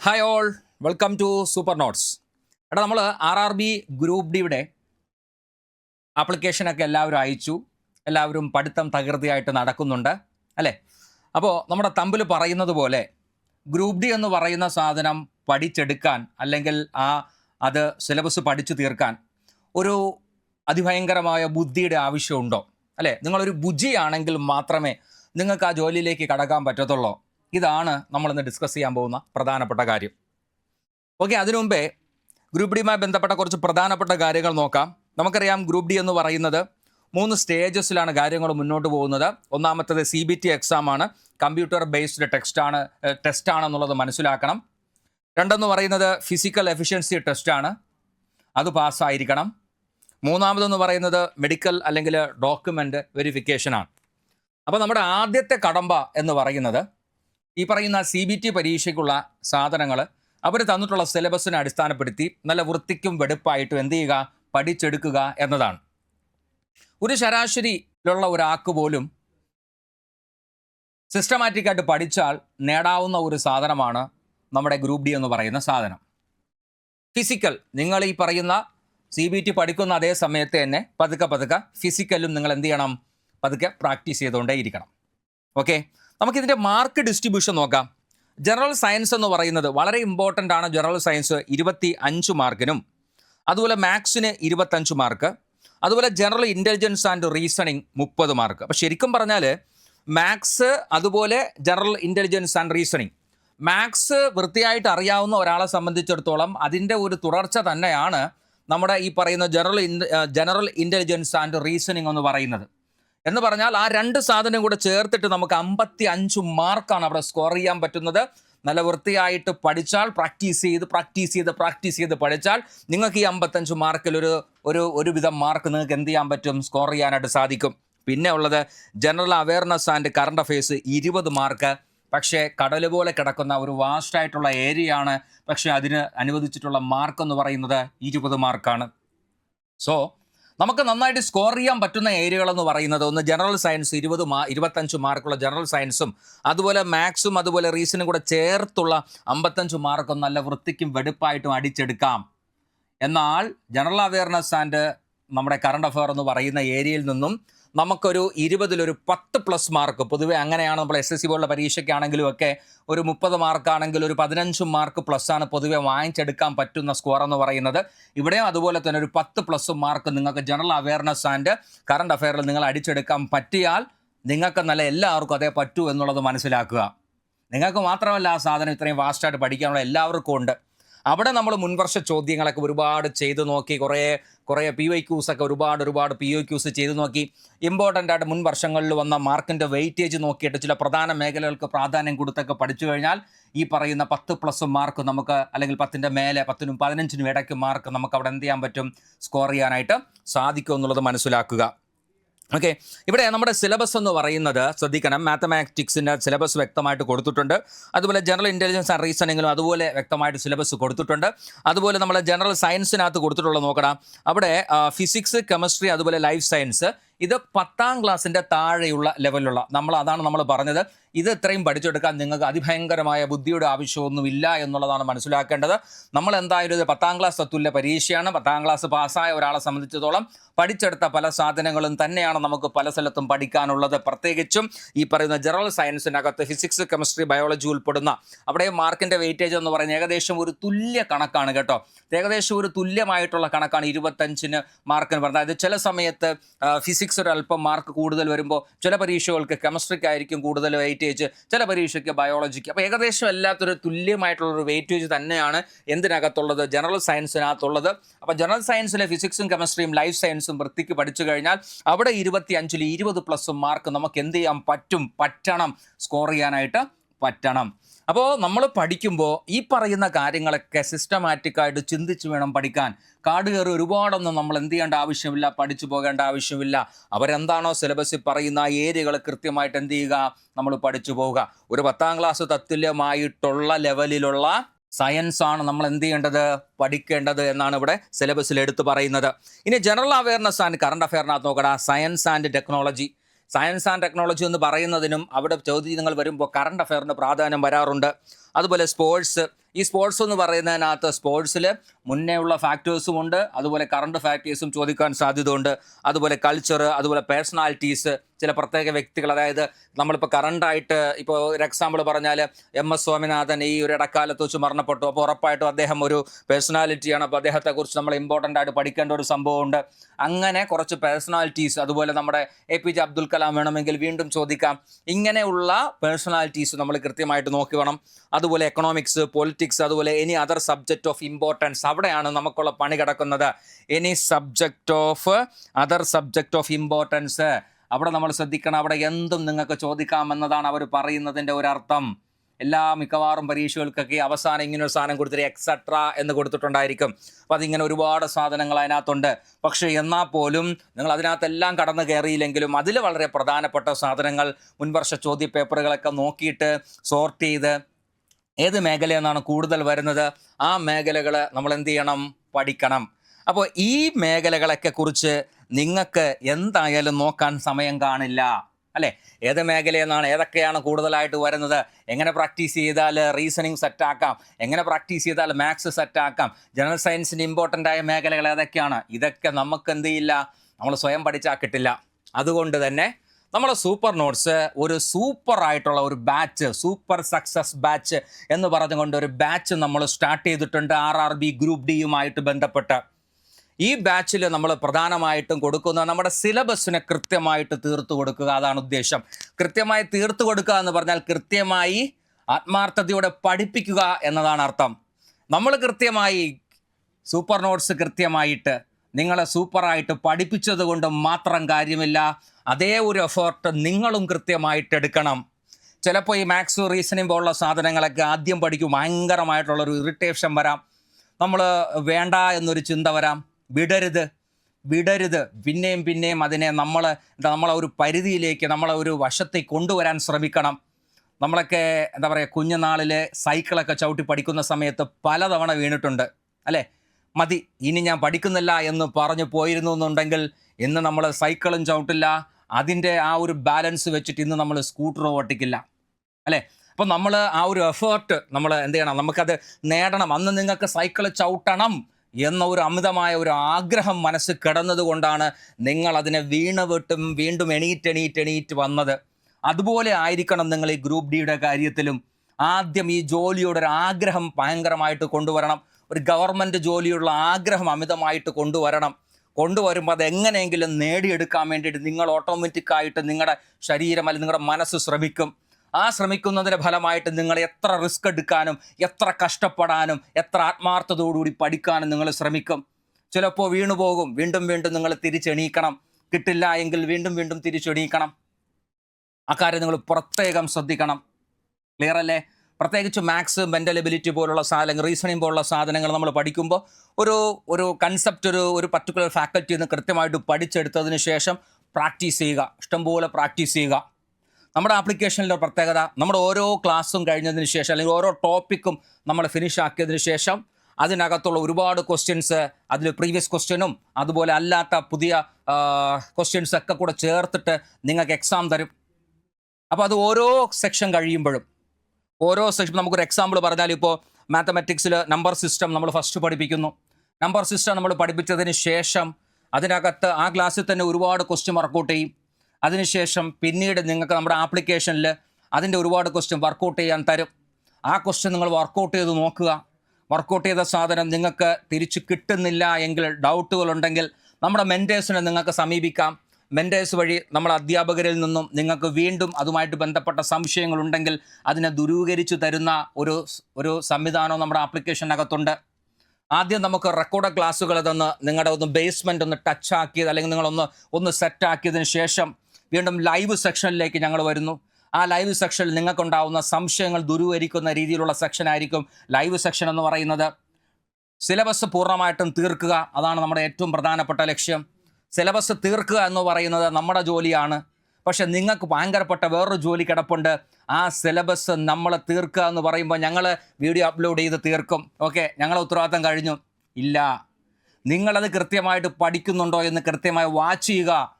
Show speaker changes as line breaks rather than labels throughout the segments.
Hi all welcome to super notes എടാ നമ്മൾ R R B group ഡിയുടെ ആപ്ലിക്കേഷനൊക്കെ എല്ലാവരും അയച്ചു. എല്ലാവരും പഠിത്തം തകൃതിയായിട്ട് നടക്കുന്നുണ്ട് അല്ലേ? അപ്പോൾ നമ്മുടെ തമ്പിൽ പറയുന്നത് പോലെ ഗ്രൂപ്പ് ഡി എന്ന് പറയുന്ന സാധനം പഠിച്ചെടുക്കാൻ അല്ലെങ്കിൽ ആ അത് സിലബസ് പഠിച്ചു തീർക്കാൻ ഒരു അതിഭയങ്കരമായ ബുദ്ധിയുടെ ആവശ്യമുണ്ടോ? അല്ലേ? നിങ്ങളൊരു ബുജിയാണെങ്കിൽ മാത്രമേ നിങ്ങൾക്ക് ആ ജോലിയിലേക്ക് കടക്കാൻ പറ്റത്തുള്ളൂ? ഇതാണ് നമ്മളിന്ന് ഡിസ്കസ് ചെയ്യാൻ പോകുന്ന പ്രധാനപ്പെട്ട കാര്യം. ഓക്കെ അതിനു മുമ്പേ ഗ്രൂപ്പ് ഡിയുമായി ബന്ധപ്പെട്ട കുറച്ച് പ്രധാനപ്പെട്ട കാര്യങ്ങൾ നോക്കാം. നമുക്കറിയാം ഗ്രൂപ്പ് ഡി എന്ന് പറയുന്നത് മൂന്ന് സ്റ്റേജസിലാണ് കാര്യങ്ങൾ മുന്നോട്ട് പോകുന്നത്. ഒന്നാമത്തത് സി ബി ടി എക്സാം ആണ്. കമ്പ്യൂട്ടർ ബേസ്ഡ് ടെക്സ്റ്റ് ആണ് ടെസ്റ്റ് ആണെന്നുള്ളത് മനസ്സിലാക്കണം. രണ്ടെന്ന് പറയുന്നത് ഫിസിക്കൽ എഫിഷ്യൻസി ടെസ്റ്റ് ആണ്. അത് പാസ്സായിരിക്കണം മൂന്നാമതെന്ന് പറയുന്നത് മെഡിക്കൽ അല്ലെങ്കിൽ ഡോക്യുമെന്റ് വെരിഫിക്കേഷനാണ് അപ്പോൾ നമ്മുടെ ആദ്യത്തെ കടമ്പ എന്ന് പറയുന്നത് ഈ പറയുന്ന സി ബി ടി പരീക്ഷയ്ക്കുള്ള സാധനങ്ങൾ അവർ തന്നിട്ടുള്ള സിലബസിനെ അടിസ്ഥാനപ്പെടുത്തി നല്ല വൃത്തിക്കും വെടുപ്പായിട്ടും എന്ത് ചെയ്യുക? പഠിച്ചെടുക്കുക എന്നതാണ്. ഒരു ശരാശരിയിലുള്ള ഒരാൾക്ക് പോലും സിസ്റ്റമാറ്റിക്കായിട്ട് പഠിച്ചാൽ നേടാവുന്ന ഒരു സാധനമാണ് നമ്മുടെ ഗ്രൂപ്പ് ഡി എന്ന് പറയുന്ന സാധനം. ഫിസിക്കൽ നിങ്ങൾ ഈ പറയുന്ന സി ബി ടി പഠിക്കുന്ന അതേ സമയത്ത് തന്നെ പതുക്കെ പതുക്കെ ഫിസിക്കലും നിങ്ങൾ എന്ത് ചെയ്യണം? പതുക്കെ പ്രാക്ടീസ് ചെയ്തുകൊണ്ടേയിരിക്കണം. ഓക്കെ നമുക്കിതിന്റെ മാർക്ക് ഡിസ്ട്രിബ്യൂഷൻ നോക്കാം. ജനറൽ സയൻസ് എന്ന് പറയുന്നത് വളരെ ഇമ്പോർട്ടന്റ് ആണ് ജനറൽ സയൻസ് ഇരുപത്തി അഞ്ച് മാർക്കിനും അതുപോലെ മാത്സിന് ഇരുപത്തഞ്ച് മാർക്ക് അതുപോലെ ജനറൽ ഇന്റലിജൻസ് ആൻഡ് റീസണിങ് മുപ്പത് മാർക്ക് അപ്പോൾ ശരിക്കും പറഞ്ഞാൽ മാത്സ് അതുപോലെ general intelligence and reasoning maths വൃത്തിയായിട്ട് അറിയാവുന്ന ഒരാളെ സംബന്ധിച്ചിടത്തോളം അതിന്റെ ഒരു തുടർച്ച തന്നെയാണ് നമ്മുടെ ഈ പറയുന്ന general general intelligence and reasoning എന്ന് പറയുന്നത്. എന്ന് പറഞ്ഞാൽ ആ രണ്ട് സാധനം കൂടെ ചേർത്തിട്ട് നമുക്ക് അമ്പത്തി അഞ്ച് മാർക്കാണ് അവിടെ സ്കോർ ചെയ്യാൻ പറ്റുന്നത്. നല്ല വൃത്തിയായിട്ട് പഠിച്ചാൽ പ്രാക്ടീസ് ചെയ്ത് പ്രാക്ടീസ് ചെയ്ത് പ്രാക്ടീസ് ചെയ്ത് പഠിച്ചാൽ നിങ്ങൾക്ക് ഈ അമ്പത്തഞ്ച് മാർക്കിൽ ഒരു ഒരു ഒരുവിധം മാർക്ക് നിങ്ങൾക്ക് എന്ത് ചെയ്യാൻ പറ്റും? സ്കോർ ചെയ്യാനായിട്ട് സാധിക്കും. പിന്നെ ഉള്ളത് general awareness and current affairs ഇരുപത് മാർക്ക് പക്ഷേ കടൽ പോലെ കിടക്കുന്ന ഒരു വാസ്റ്റ് ആയിട്ടുള്ള ഏരിയ ആണ്. പക്ഷേ അതിന് അനുവദിച്ചിട്ടുള്ള മാർക്ക് എന്ന് പറയുന്നത് ഇരുപത് മാർക്കാണ് സോ നമുക്ക് നന്നായിട്ട് സ്കോർ ചെയ്യാൻ പറ്റുന്ന ഏരിയകൾ എന്ന് പറയുന്നത് ഒന്ന് ജനറൽ സയൻസ് ഇരുപത് മാ ഇരുപത്തഞ്ച് മാർക്കുള്ള ജനറൽ സയൻസും അതുപോലെ മാത്സും അതുപോലെ റീസണും കൂടെ ചേർത്തുള്ള അമ്പത്തഞ്ച് മാർക്കും നല്ല വൃത്തിക്കും വെടുപ്പായിട്ടും അടിച്ചെടുക്കാം. എന്നാൽ ജനറൽ അവയർനെസ് ആൻഡ് നമ്മുടെ കറണ്ട് അഫയർ എന്ന് പറയുന്ന ഏരിയയിൽ നിന്നും നമുക്കൊരു ഇരുപതിലൊരു പത്ത് പ്ലസ് മാർക്ക് പൊതുവെ അങ്ങനെയാണ് നമ്മൾ എസ് എസ് സി പോലുള്ള പരീക്ഷയ്ക്കാണെങ്കിലും ഒക്കെ ഒരു മുപ്പത് മാർക്കാണെങ്കിൽ ഒരു പതിനഞ്ച് മാർക്ക് പ്ലസ് ആണ് പൊതുവെ വാങ്ങിച്ചെടുക്കാൻ പറ്റുന്ന സ്കോർ എന്ന് പറയുന്നത്. ഇവിടെയും അതുപോലെ തന്നെ ഒരു പത്ത് പ്ലസ് മാർക്ക് നിങ്ങൾക്ക് ജനറൽ അവയർനെസ് ആൻഡ് കറണ്ട് അഫയറിൽ നിങ്ങൾ അടിച്ചെടുക്കാൻ പറ്റിയാൽ നിങ്ങൾക്ക് നല്ല എല്ലാവർക്കും അതേ പറ്റൂ എന്നുള്ളത് മനസ്സിലാക്കുക. നിങ്ങൾക്ക് മാത്രമല്ല ആ സാധനം ഇത്രയും ഫാസ്റ്റായിട്ട് പഠിക്കാനുള്ള എല്ലാവർക്കും ഉണ്ട്. അവിടെ നമ്മൾ മുൻവർഷ ചോദ്യങ്ങളൊക്കെ ഒരുപാട് ചെയ്തു നോക്കി കുറേ കുറേ പി വൈ ക്യൂസ് ഒക്കെ ഒരുപാട് ഒരുപാട് പി ഒ ക്യൂസ് ചെയ്തു നോക്കി. ഇമ്പോർട്ടന്റ് ആയിട്ട് മുൻ വർഷങ്ങളിൽ വന്ന മാർക്കിന്റെ വെയിറ്റേജ് നോക്കിയിട്ട് ചില പ്രധാന മേഖലകൾക്ക് പ്രാധാന്യം കൊടുത്തൊക്കെ പഠിച്ചു കഴിഞ്ഞാൽ ഈ പറയുന്ന പത്ത് പ്ലസ് മാർക്ക് നമുക്ക് അല്ലെങ്കിൽ പത്തിന്റെ മേലെ പത്തിനും പതിനഞ്ചിനും ഇടയ്ക്ക് മാർക്ക് നമുക്ക് അവിടെ എന്ത് ചെയ്യാൻ പറ്റും? സ്കോർ ചെയ്യാനായിട്ട് സാധിക്കും എന്നുള്ളത് മനസ്സിലാക്കുക. ഓക്കെ ഇവിടെ നമ്മുടെ സിലബസ് എന്ന് പറയുന്നത് ശ്രദ്ധിക്കണം. മാത്തമാറ്റിക്സിന്റെ സിലബസ് വ്യക്തമായിട്ട് കൊടുത്തിട്ടുണ്ട്. അതുപോലെ ജനറൽ ഇന്റലിജൻസ് ആൻഡ് റീസണിങ്ങിലും അതുപോലെ വ്യക്തമായിട്ട് സിലബസ് കൊടുത്തിട്ടുണ്ട്. അതുപോലെ നമ്മൾ ജനറൽ സയൻസിനകത്ത് കൊടുത്തിട്ടുള്ള നോക്കണം. അവിടെ ഫിസിക്സ് കെമിസ്ട്രി അതുപോലെ ലൈഫ് സയൻസ് ഇത് പത്താം ക്ലാസ്സിന്റെ താഴെയുള്ള ലെവലിലുള്ള നമ്മൾ അതാണ് നമ്മൾ പറഞ്ഞത്. ഇത് ഇത്രയും പഠിച്ചെടുക്കാൻ നിങ്ങൾക്ക് അതിഭയങ്കരമായ ബുദ്ധിയുടെ ആവശ്യമൊന്നുമില്ല എന്നുള്ളതാണ് മനസ്സിലാക്കേണ്ടത്. നമ്മൾ എന്തായാലും ഇത് പത്താം ക്ലാസ് തത്തുല്യ പരീക്ഷയാണ്. പത്താം ക്ലാസ് പാസ്സായ ഒരാളെ സംബന്ധിച്ചിടത്തോളം പഠിച്ചെടുത്ത പല സാധനങ്ങളും തന്നെയാണ് നമുക്ക് പല സ്ഥലത്തും പഠിക്കാനുള്ളത്. പ്രത്യേകിച്ചും ഈ പറയുന്ന ജനറൽ സയൻസിനകത്ത് ഫിസിക്സ് കെമിസ്ട്രി ബയോളജി ഉൾപ്പെടുന്ന അവിടെ മാർക്കിന്റെ വെയിറ്റേജ് എന്ന് പറയുന്നത് ഏകദേശം ഒരു തുല്യ കണക്കാണ് കേട്ടോ. ഏകദേശം ഒരു തുല്യമായിട്ടുള്ള കണക്കാണ് ഇരുപത്തഞ്ചിന് മാർക്കിന് പറഞ്ഞത്. അതായത് ചില സമയത്ത് ഫിസിക്സ് ഒരു അല്പം മാർക്ക് കൂടുതൽ വരുമ്പോൾ ചില പരീക്ഷകൾക്ക് കെമിസ്ട്രിക്ക് ആയിരിക്കും കൂടുതൽ വെയിറ്റേജ് ചില പരീക്ഷയ്ക്ക് ബയോളജിക്ക് അപ്പോൾ ഏകദേശം എല്ലാത്തൊരു തുല്യമായിട്ടുള്ളൊരു വെയിറ്റേജ് തന്നെയാണ് എന്തിനകത്തുള്ളത്? ജനറൽ സയൻസിനകത്തുള്ളത് അപ്പോൾ ജനറൽ സയൻസിലെ ഫിസിക്സും കെമിസ്ട്രിയും ലൈഫ് സയൻസും വൃത്തിക്ക് പഠിച്ചു കഴിഞ്ഞാൽ അവിടെ ഇരുപത്തി അഞ്ചിൽ ഇരുപത് പ്ലസ് മാർക്ക് നമുക്ക് എന്ത് ചെയ്യാൻ പറ്റും? പറ്റണം. സ്കോർ ചെയ്യാനായിട്ട് പറ്റണം. അപ്പോൾ നമ്മൾ പഠിക്കുമ്പോൾ ഈ പറയുന്ന കാര്യങ്ങളൊക്കെ സിസ്റ്റമാറ്റിക്കായിട്ട് ചിന്തിച്ച് വേണം പഠിക്കാൻ. കാട് കയറി ഒരുപാടൊന്നും നമ്മൾ എന്ത് ചെയ്യേണ്ട ആവശ്യമില്ല പഠിച്ചു പോകേണ്ട ആവശ്യമില്ല. അവരെന്താണോ സിലബസിൽ പറയുന്ന ഏരിയകൾ കൃത്യമായിട്ട് എന്ത് ചെയ്യുക? നമ്മൾ പഠിച്ചു പോവുക. ഒരു പത്താം ക്ലാസ് തത്തുല്യമായിട്ടുള്ള ലെവലിലുള്ള സയൻസ് ആണ് നമ്മൾ എന്ത് ചെയ്യേണ്ടത്? പഠിക്കേണ്ടത് എന്നാണ് ഇവിടെ സിലബസിൽ എടുത്തു പറയുന്നത്. ഇനി ജനറൽ അവയർനെസ് ആൻഡ് കറണ്ട് അഫയറിനകത്ത് നോക്കടാ. Science and technology science and technology എന്ന് പറയുന്നതിനും അവിടെ ചോദ്യങ്ങൾ വരുമ്പോൾ കറണ്ട് അഫെയറിന് പ്രാധാന്യം വരാറുണ്ട്. അതുപോലെ സ്പോർട്സ് ഈ സ്പോർട്സ് എന്ന് പറയുന്നതിനകത്ത് സ്പോർട്സിൽ മുന്നേ ഉള്ള ഫാക്ടേഴ്സും ഉണ്ട്. അതുപോലെ കറണ്ട് ഫാക്ടേഴ്സും ചോദിക്കാൻ സാധ്യതയുണ്ട്. അതുപോലെ കൾച്ചർ അതുപോലെ പേഴ്സണാലിറ്റീസ് ചില പ്രത്യേക വ്യക്തികൾ. അതായത് നമ്മളിപ്പോൾ കറണ്ടായിട്ട് ഇപ്പോൾ ഒരു എക്സാമ്പിൾ പറഞ്ഞാൽ എം എസ് സ്വാമിനാഥൻ ഈ ഒരു ഇടക്കാലത്ത് വെച്ച് മരണപ്പെട്ടു. അപ്പോൾ ഉറപ്പായിട്ടും അദ്ദേഹം ഒരു പേഴ്സണാലിറ്റിയാണ് അപ്പോൾ അദ്ദേഹത്തെക്കുറിച്ച് നമ്മൾ ഇമ്പോർട്ടന്റ് ആയിട്ട് പഠിക്കേണ്ട ഒരു സംഭവമുണ്ട്. അങ്ങനെ കുറച്ച് പേഴ്സണാലിറ്റീസ് അതുപോലെ നമ്മുടെ A P J Abdul Kalam വേണമെങ്കിൽ വീണ്ടും ചോദിക്കാം. ഇങ്ങനെയുള്ള പേഴ്സണാലിറ്റീസ് നമ്മൾ കൃത്യമായിട്ട് നോക്കി വേണം. അതുപോലെ എക്കണോമിക്സ് പൊളിറ്റിക്സ് അതുപോലെ any other subject of importance അവിടെയാണ് നമുക്കുള്ള പണി കിടക്കുന്നത്. Any subject of other subject of importance അവിടെ നമ്മൾ ശ്രദ്ധിക്കണം. അവിടെ എന്തും നിങ്ങൾക്ക് ചോദിക്കാമെന്നതാണ് അവർ പറയുന്നതിന്റെ ഒരർത്ഥം. എല്ലാ മിക്കവാറും പരീക്ഷകൾക്കൊക്കെ അവസാനം ഇങ്ങനെ ഒരു സാധനം കൊടുത്തിട്ട് എക്സെട്ര എന്ന് കൊടുത്തിട്ടുണ്ടായിരിക്കും. അപ്പോൾ അതിങ്ങനെ ഒരുപാട് സാധനങ്ങൾ അതിനകത്തുണ്ട്. പക്ഷേ എന്നാൽ പോലും നിങ്ങൾ അതിനകത്തെല്ലാം കടന്നു കയറിയില്ലെങ്കിലും അതിൽ വളരെ പ്രധാനപ്പെട്ട സാധനങ്ങൾ മുൻവർഷ ചോദ്യ പേപ്പറുകളൊക്കെ നോക്കിയിട്ട് സോർട്ട് ചെയ്ത് ഏത് മേഖലയെന്നാണ് കൂടുതൽ വരുന്നത്? ആ മേഖലകൾ നമ്മൾ എന്ത് ചെയ്യണം? പഠിക്കണം. അപ്പോൾ ഈ മേഖലകളൊക്കെ കുറിച്ച് നിങ്ങൾക്ക് എന്തായാലും നോക്കാൻ സമയം കാണില്ല. അല്ലേ? ഏത് മേഖലയെന്നാണ് ഏതൊക്കെയാണ് കൂടുതലായിട്ട് വരുന്നത്? എങ്ങനെ പ്രാക്ടീസ് ചെയ്താൽ റീസണിങ് സെറ്റാക്കാം എങ്ങനെ പ്രാക്ടീസ് ചെയ്താൽ മാത്സ് സെറ്റാക്കാം ജനറൽ സയൻസിന് ഇമ്പോർട്ടന്റ് ആയ മേഖലകൾ ഏതൊക്കെയാണ്? ഇതൊക്കെ നമുക്ക് എന്ത് ചെയ്യില്ല? നമ്മൾ സ്വയം പഠിച്ചാൽ കിട്ടില്ല. അതുകൊണ്ട് തന്നെ നമ്മളെ സൂപ്പർ നോട്ട്സ് ഒരു സൂപ്പർ ആയിട്ടുള്ള ഒരു ബാച്ച് സൂപ്പർ സക്സസ് ബാച്ച് എന്ന് പറഞ്ഞുകൊണ്ട് ഒരു ബാച്ച് നമ്മൾ സ്റ്റാർട്ട് ചെയ്തിട്ടുണ്ട് ആർ ആർ ബി ഗ്രൂപ്പ് ഡിയുമായിട്ട് ബന്ധപ്പെട്ട്. ഈ ബാച്ചിൽ നമ്മൾ പ്രധാനമായിട്ടും കൊടുക്കുന്ന നമ്മുടെ സിലബസിനെ കൃത്യമായിട്ട് തീർത്തു കൊടുക്കുക അതാണ് ഉദ്ദേശം. കൃത്യമായി തീർത്തു കൊടുക്കുക എന്ന് പറഞ്ഞാൽ കൃത്യമായി ആത്മാർത്ഥതയോടെ പഠിപ്പിക്കുക എന്നതാണ് അർത്ഥം. നമ്മൾ കൃത്യമായി സൂപ്പർ നോട്ട്സ് കൃത്യമായിട്ട് നിങ്ങളെ സൂപ്പറായിട്ട് പഠിപ്പിച്ചത് കൊണ്ട് മാത്രം കാര്യമില്ല. അതേ ഒരു എഫേർട്ട് നിങ്ങളും കൃത്യമായിട്ട് എടുക്കണം. ചിലപ്പോൾ ഈ മാത്സ് റീസണിംഗ് പോലുള്ള സാധനങ്ങളൊക്കെ ആദ്യം പഠിക്കും. ഭയങ്കരമായിട്ടുള്ളൊരു ഇറിറ്റേഷൻ വരാം. നമ്മൾ വേണ്ട എന്നൊരു ചിന്ത വരാം. വിടരുത്. വിടരുത്. പിന്നെയും പിന്നെയും അതിനെ നമ്മൾ എന്താ നമ്മളെ ഒരു പരിധിയിലേക്ക് നമ്മളെ ഒരു വശത്തേക്ക് കൊണ്ടുവരാൻ ശ്രമിക്കണം. നമ്മളൊക്കെ എന്താ പറയുക കുഞ്ഞുനാളിൽ സൈക്കിളൊക്കെ ചവിട്ടി പഠിക്കുന്ന സമയത്ത് പലതവണ വീണിട്ടുണ്ട്. അല്ലേ? മതി ഇനി ഞാൻ പഠിക്കുന്നില്ല എന്ന് പറഞ്ഞു പോയിരുന്നു എന്നുണ്ടെങ്കിൽ ഇന്ന് നമ്മൾ സൈക്കിളും ചവിട്ടില്ല. അതിന്റെ ആ ഒരു ബാലൻസ് വെച്ചിട്ട് ഇന്ന് നമ്മൾ സ്കൂട്ടർ ഓട്ടിക്കില്ല. അല്ലേ? അപ്പോൾ നമ്മൾ ആ ഒരു എഫേർട്ട് നമ്മൾ എന്ത് ചെയ്യണം? നമുക്കത് നേടണം. അന്ന് നിങ്ങൾക്ക് സൈക്കിൾ ചവിട്ടണം എന്ന ഒരു അമിതമായ ഒരു ആഗ്രഹം മനസ്സ് കിടന്നതുകൊണ്ടാണ് നിങ്ങൾ അതിനെ വീണ് വിട്ടും വീണ്ടും എണീറ്റ് എണീറ്റ് എണീറ്റ് വന്നത്. അതുപോലെ ആയിരിക്കണം നിങ്ങൾ ഈ ഗ്രൂപ്പ് ഡിയുടെ കാര്യത്തിലും ആദ്യം ഈ ജോലിയുടെ ഒരു ആഗ്രഹം ഭയങ്കരമായിട്ട് കൊണ്ടുവരണം. ഒരു ഗവൺമെന്റ് ജോലിയുള്ള ആഗ്രഹം അമിതമായിട്ട് കൊണ്ടുവരണം. കൊണ്ടുവരുമ്പോൾ അത് എങ്ങനെയെങ്കിലും നേടിയെടുക്കാൻ വേണ്ടിയിട്ട് നിങ്ങൾ ഓട്ടോമാറ്റിക് ആയിട്ട് നിങ്ങളുടെ ശരീരം അല്ലെങ്കിൽ നിങ്ങളുടെ മനസ്സ് ശ്രമിക്കും. ആ ശ്രമിക്കുന്നതിന്റെ ഫലമായിട്ട് നിങ്ങൾ എത്ര റിസ്ക് എടുക്കാനും എത്ര കഷ്ടപ്പെടാനും എത്ര ആത്മാർത്ഥതയോടുകൂടി പഠിക്കാനും നിങ്ങൾ ശ്രമിക്കും. ചിലപ്പോൾ വീണു പോകും. വീണ്ടും വീണ്ടും നിങ്ങൾ തിരിച്ചെണീക്കണം. കിട്ടില്ല എങ്കിൽ വീണ്ടും വീണ്ടും തിരിച്ചെണീക്കണം. അക്കാര്യം നിങ്ങൾ പ്രത്യേകം ശ്രദ്ധിക്കണം. ക്ലിയർ അല്ലേ പ്രത്യേകിച്ച് മാത്സ് മെന്റൽ എബിലിറ്റി പോലുള്ള സാധനങ്ങൾ റീസണിങ് പോലുള്ള സാധനങ്ങൾ നമ്മൾ പഠിക്കുമ്പോൾ ഒരു ഒരു കൺസെപ്റ്റ് ഒരു ഒരു പർട്ടിക്കുലർ ഫാക്കൽറ്റി നിന്ന് കൃത്യമായിട്ട് പഠിച്ചെടുത്തതിന് ശേഷം പ്രാക്ടീസ് ചെയ്യുക. ഇഷ്ടംപോലെ പ്രാക്ടീസ് ചെയ്യുക. നമ്മുടെ ആപ്ലിക്കേഷനിലെ പ്രത്യേകത നമ്മുടെ ഓരോ ക്ലാസ്സും കഴിഞ്ഞതിന് ശേഷം അല്ലെങ്കിൽ ഓരോ ടോപ്പിക്കും നമ്മൾ ഫിനിഷ് ആക്കിയതിന് ശേഷം അതിനകത്തുള്ള ഒരുപാട് ക്വസ്റ്റ്യൻസ് അതിൽ പ്രീവിയസ് ക്വസ്റ്റ്യനും അതുപോലെ അല്ലാത്ത പുതിയ ക്വസ്റ്റ്യൻസ് ഒക്കെ കൂടെ ചേർത്തിട്ട് നിങ്ങൾക്ക് എക്സാം തരും. അപ്പോൾ അത് ഓരോ സെക്ഷൻ കഴിയുമ്പോഴും ഓരോ സെക്ഷൻ നമുക്കൊരു എക്സാമ്പിൾ പറഞ്ഞാൽ ഇപ്പോൾ മാത്തമാറ്റിക്സിൽ നമ്പർ സിസ്റ്റം നമ്മൾ ഫസ്റ്റ് പഠിപ്പിക്കുന്നു. നമ്പർ സിസ്റ്റം നമ്മൾ പഠിപ്പിച്ചതിന് ശേഷം അതിനകത്ത് ആ ക്ലാസ്സിൽ തന്നെ ഒരുപാട് ക്വസ്റ്റ്യൻ വർക്കൗട്ട് ചെയ്യും. അതിനുശേഷം പിന്നീട് നിങ്ങൾക്ക് നമ്മുടെ ആപ്ലിക്കേഷനിൽ അതിന്റെ ഒരുപാട് ക്വസ്റ്റ്യൻ വർക്കൗട്ട് ചെയ്യാൻ തരും. ആ ക്വസ്റ്റ്യൻ നിങ്ങൾ വർക്കൗട്ട് ചെയ്ത് നോക്കുക. വർക്കൗട്ട് ചെയ്ത സാധനം നിങ്ങൾക്ക് തിരിച്ച് കിട്ടുന്നില്ല എങ്കിൽ ഡൗട്ടുകളുണ്ടെങ്കിൽ നമ്മുടെ മെന്റേഴ്സിനെ നിങ്ങൾക്ക് സമീപിക്കാം. മെന്റേഴ്സ് വഴി നമ്മൾ അധ്യാപകരിൽ നിന്നും നിങ്ങൾക്ക് വീണ്ടും അതുമായിട്ട് ബന്ധപ്പെട്ട സംശയങ്ങളുണ്ടെങ്കിൽ അതിനെ ദുരൂകരിച്ചു തരുന്ന ഒരു ഒരു സംവിധാനം നമ്മുടെ ആപ്ലിക്കേഷനകത്തുണ്ട് ആദ്യം നമുക്ക് റെക്കോർഡ് ക്ലാസ്സുകൾ തന്ന് നിങ്ങളുടെ ഒന്ന് ബേസ്മെന്റ് ഒന്ന് ടച്ച് ആക്കിയത് അല്ലെങ്കിൽ നിങ്ങളൊന്ന് ഒന്ന് സെറ്റ് ആക്കിയതിന് ശേഷം വീണ്ടും ലൈവ് സെക്ഷനിലേക്ക് ഞങ്ങൾ വരുന്നു. ആ ലൈവ് സെക്ഷനിൽ നിങ്ങൾക്കുണ്ടാവുന്ന സംശയങ്ങൾ ദുരൂകരിക്കുന്ന രീതിയിലുള്ള സെക്ഷൻ ആയിരിക്കും ലൈവ് സെക്ഷൻ എന്ന് പറയുന്നത്. സിലബസ് പൂർണമായിട്ടും തീർക്കുക. അതാണ് നമ്മുടെ ഏറ്റവും പ്രധാനപ്പെട്ട ലക്ഷ്യം. സിലബസ് തീർക്കുക എന്ന് പറയുന്നത് നമ്മുടെ ജോലിയാണ്. പക്ഷെ നിങ്ങൾക്ക് ഭയങ്കരപ്പെട്ട വേറൊരു ജോലി കിടപ്പുണ്ട്. ആ സിലബസ് നമ്മൾ തീർക്കുക എന്ന് പറയുമ്പോൾ ഞങ്ങൾ വീഡിയോ അപ്ലോഡ് ചെയ്ത് തീർക്കും. ഓക്കെ ഞങ്ങളെ ഉത്തരവാദിത്തം കഴിഞ്ഞു. ഇല്ല. നിങ്ങളത് കൃത്യമായിട്ട് പഠിക്കുന്നുണ്ടോ എന്ന് കൃത്യമായി വാച്ച് ചെയ്യുക.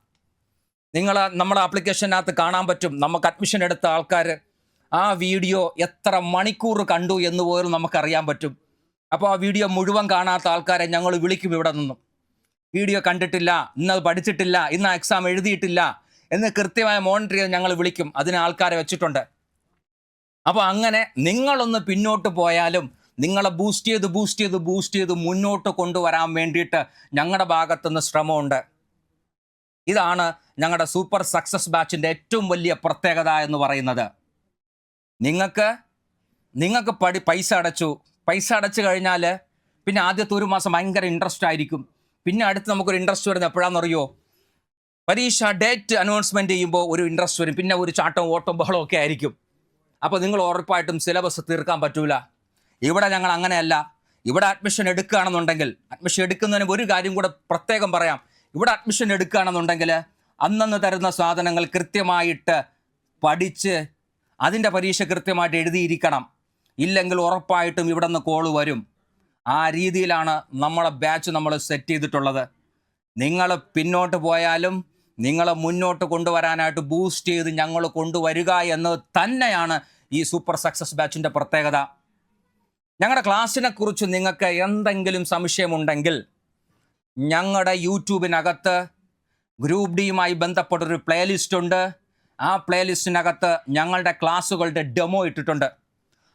നിങ്ങൾ നമ്മുടെ ആപ്ലിക്കേഷനകത്ത് കാണാൻ പറ്റും. നമുക്ക് അഡ്മിഷൻ എടുത്ത ആൾക്കാർ ആ വീഡിയോ എത്ര മണിക്കൂർ കണ്ടു എന്ന് പോലും നമുക്കറിയാൻ പറ്റും. അപ്പോൾ ആ വീഡിയോ മുഴുവൻ കാണാത്ത ആൾക്കാരെ ഞങ്ങൾ വിളിക്കും ഇവിടെ നിന്നും. വീഡിയോ കണ്ടിട്ടില്ല ഇന്നത് പഠിച്ചിട്ടില്ല ഇന്ന് ആ എക്സാം എഴുതിയിട്ടില്ല എന്ന് കൃത്യമായ മോണിറ്റർ ചെയ്ത് ഞങ്ങൾ വിളിക്കും. അതിന് ആൾക്കാരെ വെച്ചിട്ടുണ്ട്. അപ്പോൾ അങ്ങനെ നിങ്ങളൊന്ന് പിന്നോട്ട് പോയാലും നിങ്ങളെ ബൂസ്റ്റ് ചെയ്ത് ബൂസ്റ്റ് ചെയ്ത് ബൂസ്റ്റ് ചെയ്ത് മുന്നോട്ട് കൊണ്ടുവരാൻ വേണ്ടിയിട്ട് ഞങ്ങളുടെ ഭാഗത്തുനിന്ന് ശ്രമമുണ്ട്. ഇതാണ് ഞങ്ങളുടെ സൂപ്പർ സക്സസ് ബാച്ചിന്റെ ഏറ്റവും വലിയ പ്രത്യേകത എന്ന് പറയുന്നത്. നിങ്ങൾക്ക് നിങ്ങൾക്ക് പൈസ അടച്ചു. പൈസ അടച്ചു കഴിഞ്ഞാൽ പിന്നെ ആദ്യത്തെ ഒരു മാസം ഭയങ്കര ഇൻട്രസ്റ്റ് ആയിരിക്കും. പിന്നെ അടുത്ത് നമുക്കൊരു ഇൻട്രസ്റ്റ് വരുന്നത് എപ്പോഴാണെന്നറിയോ പരീക്ഷ ഡേറ്റ് അനൗൺസ്മെന്റ് ചെയ്യുമ്പോൾ ഒരു ഇൻട്രസ്റ്റ് വരും. പിന്നെ ഒരു ചാട്ടം ഓട്ടം ബഹളം ഒക്കെ ആയിരിക്കും. അപ്പോൾ നിങ്ങൾ ഉറപ്പായിട്ടും സിലബസ് തീർക്കാൻ പറ്റൂല. ഇവിടെ ഞങ്ങൾ അങ്ങനെയല്ല. ഇവിടെ അഡ്മിഷൻ എടുക്കുകയാണെന്നുണ്ടെങ്കിൽ അഡ്മിഷൻ എടുക്കുന്നതിന് ഒരു കാര്യം കൂടെ പ്രത്യേകം പറയാം. ഇവിടെ അഡ്മിഷൻ എടുക്കുകയാണെന്നുണ്ടെങ്കിൽ അന്നന്ന് തരുന്ന സാധനങ്ങൾ കൃത്യമായിട്ട് പഠിച്ച് അതിന്റെ പരീക്ഷ കൃത്യമായിട്ട് എഴുതിയിരിക്കണം. ഇല്ലെങ്കിൽ ഉറപ്പായിട്ടും ഇവിടെ നിന്ന് കോൾ വരും. ആ രീതിയിലാണ് നമ്മളെ ബാച്ച് നമ്മൾ സെറ്റ് ചെയ്തിട്ടുള്ളത്. നിങ്ങൾ പിന്നോട്ട് പോയാലും നിങ്ങളെ മുന്നോട്ട് കൊണ്ടുവരാനായിട്ട് ബൂസ്റ്റ് ചെയ്ത് ഞങ്ങൾ കൊണ്ടുവരിക എന്നത് തന്നെയാണ് ഈ സൂപ്പർ സക്സസ് ബാച്ചിന്റെ പ്രത്യേകത. ഞങ്ങളുടെ ക്ലാസ്സിനെ കുറിച്ച് നിങ്ങൾക്ക് എന്തെങ്കിലും സംശയമുണ്ടെങ്കിൽ ഞങ്ങളുടെ യൂട്യൂബിനകത്ത് ഗ്രൂപ്പ് ഡിയുമായി ബന്ധപ്പെട്ടൊരു പ്ലേലിസ്റ്റ് ഉണ്ട്. ആ പ്ലേലിസ്റ്റിനകത്ത് ഞങ്ങളുടെ ക്ലാസ്സുകളുടെ ഡെമോ ഇട്ടിട്ടുണ്ട്.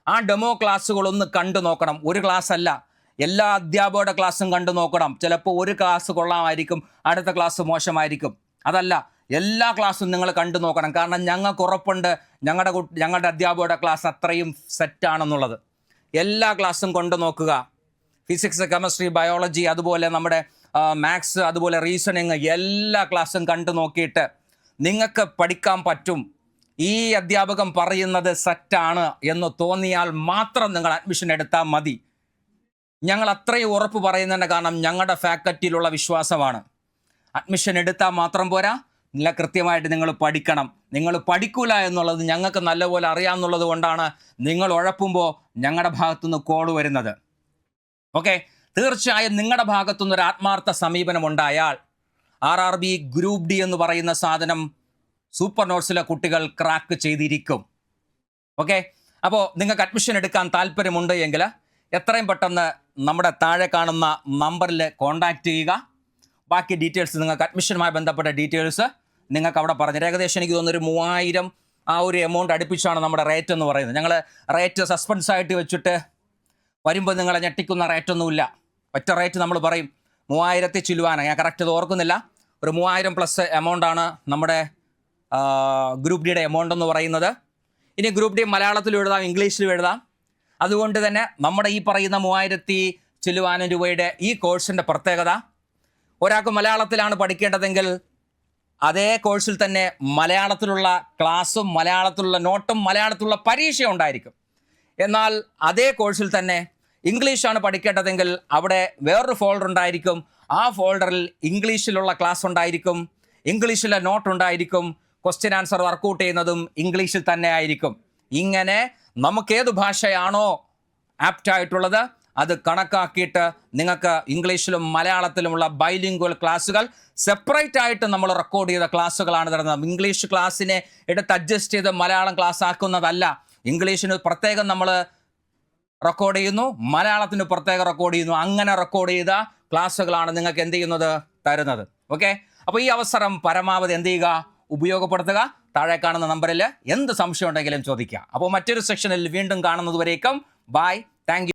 ആ ഡെമോ ക്ലാസ്സുകളൊന്ന് കണ്ടു നോക്കണം. ഒരു ക്ലാസ് അല്ല. എല്ലാ അധ്യാപകരുടെ ക്ലാസ്സും കണ്ടു നോക്കണം. ചിലപ്പോൾ ഒരു ക്ലാസ് കൊള്ളാമായിരിക്കും അടുത്ത ക്ലാസ് മോശമായിരിക്കും. അതല്ല എല്ലാ ക്ലാസ്സും നിങ്ങൾ കണ്ടു നോക്കണം. കാരണം ഞങ്ങൾക്ക് ഉറപ്പുണ്ട് ഞങ്ങളുടെ ഞങ്ങളുടെ അധ്യാപകരുടെ ക്ലാസ് അത്രയും സെറ്റാണെന്നുള്ളത്. എല്ലാ ക്ലാസ്സും കൊണ്ടു നോക്കുക. ഫിസിക്സ് കെമിസ്ട്രി ബയോളജി അതുപോലെ നമ്മുടെ മാത്സ് അതുപോലെ റീസണിങ് എല്ലാ ക്ലാസ്സും കണ്ടു നോക്കിയിട്ട് നിങ്ങൾക്ക് പഠിക്കാൻ പറ്റും. ഈ അധ്യാപകൻ പറയുന്നത് സെറ്റാണ് എന്ന് തോന്നിയാൽ മാത്രം നിങ്ങൾ അഡ്മിഷൻ എടുത്താൽ മതി. ഞങ്ങൾ അത്രയും ഉറപ്പ് പറയുന്നതിന്റെ കാരണം ഞങ്ങളുടെ ഫാക്കൽറ്റിയിലുള്ള വിശ്വാസമാണ്. അഡ്മിഷൻ എടുത്താൽ മാത്രം പോരാ. നല്ല കൃത്യമായിട്ട് നിങ്ങൾ പഠിക്കണം. നിങ്ങൾ പഠിക്കൂല എന്നുള്ളത് ഞങ്ങൾക്ക് നല്ലപോലെ അറിയാമെന്നുള്ളത് കൊണ്ടാണ് നിങ്ങൾ ഉഴപ്പുമ്പോൾ ഞങ്ങളുടെ ഭാഗത്തുനിന്ന് കോൾ വരുന്നത്. ഓക്കെ തീർച്ചയായും നിങ്ങളുടെ ഭാഗത്തുനിന്ന് ഒരു ആത്മാർത്ഥ സമീപനം ഉണ്ടായാൽ R R B group D എന്ന് പറയുന്ന സാധനം സൂപ്പർ നോട്ട്സിലെ കുട്ടികൾ ക്രാക്ക് ചെയ്തിരിക്കും. ഓക്കെ അപ്പോൾ നിങ്ങൾക്ക് അഡ്മിഷൻ എടുക്കാൻ താല്പര്യമുണ്ട് എങ്കിൽ എത്രയും പെട്ടെന്ന് നമ്മുടെ താഴെ കാണുന്ന നമ്പറിൽ കോൺടാക്റ്റ് ചെയ്യുക. ബാക്കി ഡീറ്റെയിൽസ് നിങ്ങൾക്ക് അഡ്മിഷനുമായി ബന്ധപ്പെട്ട ഡീറ്റെയിൽസ് നിങ്ങൾക്ക് അവിടെ പറഞ്ഞു ഏകദേശം എനിക്ക് തോന്നുന്നൊരു മൂവായിരം ആ ഒരു എമൗണ്ട് അടുപ്പിച്ചാണ് നമ്മുടെ റേറ്റ് എന്ന് പറയുന്നത്. ഞങ്ങൾ റേറ്റ് സസ്പെൻസ് ആയിട്ട് വെച്ചിട്ട് വരുമ്പോൾ നിങ്ങളെ ഞെട്ടിക്കുന്ന റേറ്റൊന്നുമില്ല ഒറ്റ റേറ്റ് നമ്മൾ പറയും. മൂവായിരത്തി ചില്ലുവാന. ഞാൻ കറക്റ്റ് ഇത് ഓർക്കുന്നില്ല. ഒരു മൂവായിരം പ്ലസ് എമൗണ്ടാണ് നമ്മുടെ ഗ്രൂപ്പ് ഡിയുടെ എമൗണ്ട് എന്ന് പറയുന്നത്. ഇനി ഗ്രൂപ്പ് ഡി മലയാളത്തിലും എഴുതാം ഇംഗ്ലീഷിലും എഴുതാം. അതുകൊണ്ട് തന്നെ നമ്മുടെ ഈ പറയുന്ന മൂവായിരത്തി ചില്ലുവാനം രൂപയുടെ ഈ കോഴ്സിന്റെ പ്രത്യേകത ഒരാൾക്ക് മലയാളത്തിലാണ് പഠിക്കേണ്ടതെങ്കിൽ അതേ കോഴ്സിൽ തന്നെ മലയാളത്തിലുള്ള ക്ലാസ്സും മലയാളത്തിലുള്ള നോട്ടും മലയാളത്തിലുള്ള പരീക്ഷയും ഉണ്ടായിരിക്കും. എന്നാൽ അതേ കോഴ്സിൽ തന്നെ ഇംഗ്ലീഷാണ് പഠിക്കേണ്ടതെങ്കിൽ അവിടെ വേറൊരു ഫോൾഡർ ഉണ്ടായിരിക്കും. ആ ഫോൾഡറിൽ ഇംഗ്ലീഷിലുള്ള ക്ലാസ് ഉണ്ടായിരിക്കും. ഇംഗ്ലീഷിലെ നോട്ട് ഉണ്ടായിരിക്കും. ക്വസ്റ്റ്യൻ ആൻസർ വർക്കൗട്ട് ചെയ്യുന്നതും ഇംഗ്ലീഷിൽ തന്നെ ആയിരിക്കും. ഇങ്ങനെ നമുക്കേത് ഭാഷയാണോ ആപ്റ്റായിട്ടുള്ളത് അത് കണക്കാക്കിയിട്ട് നിങ്ങൾക്ക് ഇംഗ്ലീഷിലും മലയാളത്തിലുമുള്ള ബൈലിംഗ്വൽ ക്ലാസ്സുകൾ സെപ്പറേറ്റ് ആയിട്ട് നമ്മൾ റെക്കോർഡ് ചെയ്ത ക്ലാസ്സുകളാണ് തരുന്നത്. ഇംഗ്ലീഷ് ക്ലാസ്സിനെ എടുത്ത് അഡ്ജസ്റ്റ് ചെയ്ത് മലയാളം ക്ലാസ് ആക്കുന്നതല്ല. ഇംഗ്ലീഷിന് പ്രത്യേകം നമ്മൾ റെക്കോർഡ് ചെയ്യുന്നു മലയാളത്തിന് പ്രത്യേകം റെക്കോർഡ് ചെയ്യുന്നു. അങ്ങനെ റെക്കോർഡ് ചെയ്ത ക്ലാസ്സുകളാണ് നിങ്ങൾക്ക് എന്ത് ചെയ്യുന്നത്? തരുന്നത്. ഓക്കെ അപ്പോൾ ഈ അവസരം പരമാവധി എന്ത് ചെയ്യുക? ഉപയോഗപ്പെടുത്തുക. താഴെ കാണുന്ന നമ്പറിൽ എന്ത് സംശയം ഉണ്ടെങ്കിലും ചോദിക്കാം. അപ്പോൾ മറ്റൊരു സെക്ഷനിൽ വീണ്ടും കാണുന്നതുവരേക്കും ബായ് താങ്ക്